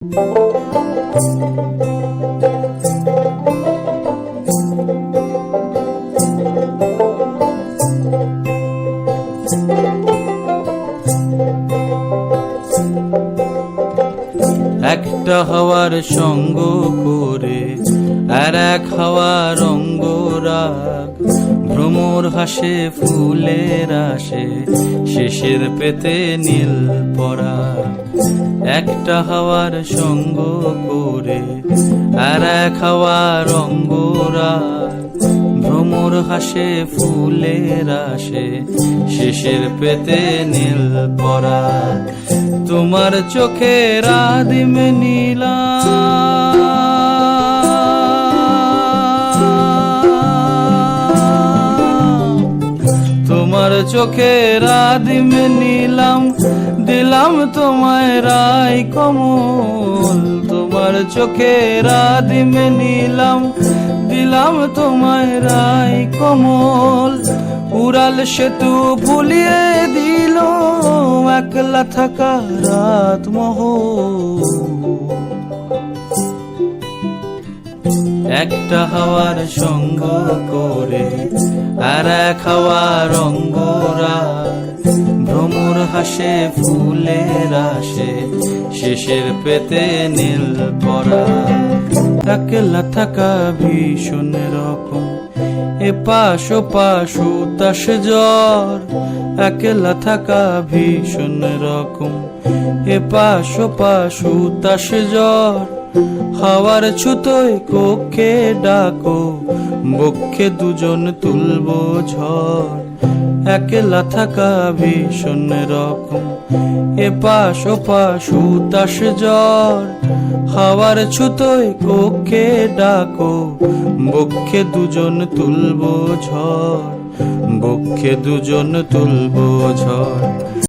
একটা হওয়ার সঙ্গ করে আর এক হাওয়ার অঙ্গরাগ ভ্রমর হাসে, ফুলের আসে, শেষের পেতে নীল পরা। একটা হাওয়ার সঙ্গ করে আর এক হাওয়ার অঙ্গরাগ ভ্রমর হাসে, ফুলের আসে, শেষের পেতে নীল পরা। তোমার চোখের আদিম নীলা। তোমার চোখের আদিম নিলাম, দিলাম তোমায় রায় কমল। তোমার চোখের আদিম নিলাম, দিলাম তোমায় রায় কমল। উড়াল সেতু ভুলিয়ে দিল একলা থাকা রাত মহ একটা হাওয়ার সঙ্গ করে আর এক হাওয়ার হাসে ফুলের আসে শেষের পেতে নীল পরা। একলা থাকা ভীষণ রকম এ পাশ পাশ উতাস জ্বর। একলা থাকা ভীষণ রকম এ পাশ পাশ উতাস জ্বর। হাওয়ার ছুতোয় কক্ষে ডাকো, বক্ষে দুজন তুলবো ঝড়। একলা থাকা ভীষণ রকম। এ পাশ ও পাশ উতাস জ্বর, হাওয়ার ছুতোয় কোকে ডাকো বক্ষে দুজন তুলবো ঝড় বক্ষে দুজন তুলবো ঝড়।